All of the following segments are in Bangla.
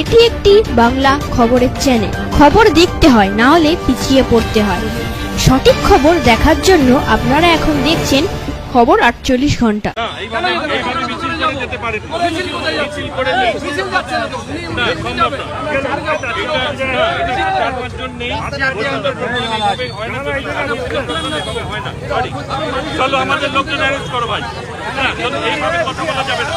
এটি একটি বাংলা খবরের চ্যানেল খবর দেখতে হয় না হলে পিছিয়ে পড়তে হয়। সঠিক খবর দেখার জন্য আপনারা এখন দেখছেন খবর আটচল্লিশ ঘণ্টা. চলো আমাদের লোকজন অ্যারেস্ট করো ভাই। না এইভাবে কথা বলা যাবে না।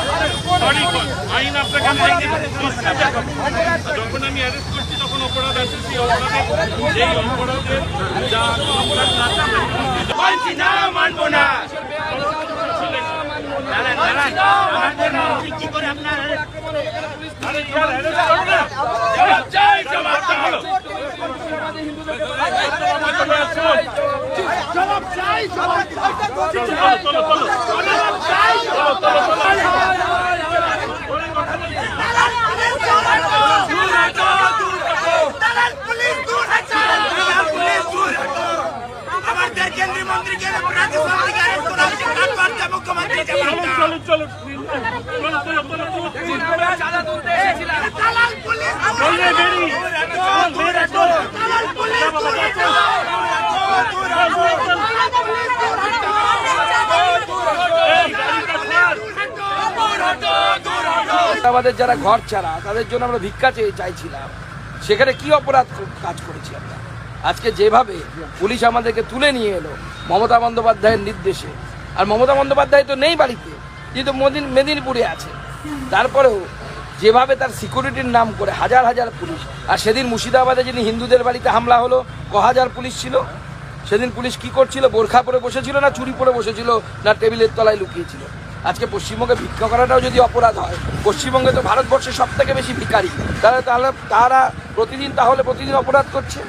যখন আমি অ্যারেস্ট করছি তখন অপরাধ আছে সেই অপরাধের সেই অপরাধের যা অপরাধ না মানছি না মানবো না। জবাব চাই জবাব চাই প্রধানমন্ত্রীকে অ্যারেস্ট করা হয়েছে কাঠমান্ডু মুখ্যমন্ত্রীকে বার্তা চলো চলো চলো চলো চলো চলো দালাল পুলিশ চলে বেরি দালাল পুলিশ আমাদের যারা ঘর ছাড়া তাদের জন্য আমরা ভিক্ষা চেয়ে চাইছিলাম। সেখানে কি অপরাধ কাজ করেছি আমরা? আজকে যেভাবে পুলিশ আমাদেরকে তুলে নিয়ে এলো, মমতা বন্দ্যোপাধ্যায়ের নির্দেশে। আর মমতা বন্দ্যোপাধ্যায় তো নেই বাড়িতে যেহেতু মদিন মেদিনীপুরে আছে। তারপরেও যেভাবে তার সিকিউরিটির নাম করে হাজার হাজার পুলিশ, আর সেদিন মুর্শিদাবাদে যিনি হিন্দুদের বাড়িতে হামলা হলো, ক হাজার পুলিশ ছিল? সেদিন পুলিশ কি করছিল? বোরখা পরে বসেছিল না চুরি পরে বসেছিল না টেবিলের তলায় লুকিয়েছিল? আজকে পশ্চিমবঙ্গে ভিক্ষা করাটাও যদি অপরাধ হয়, পশ্চিমবঙ্গে তো ভারতবর্ষের সব থেকে বেশি ভিখারি। তাহলে তাহলে তারা প্রতিদিন তাহলে প্রতিদিন অপরাধ করছে?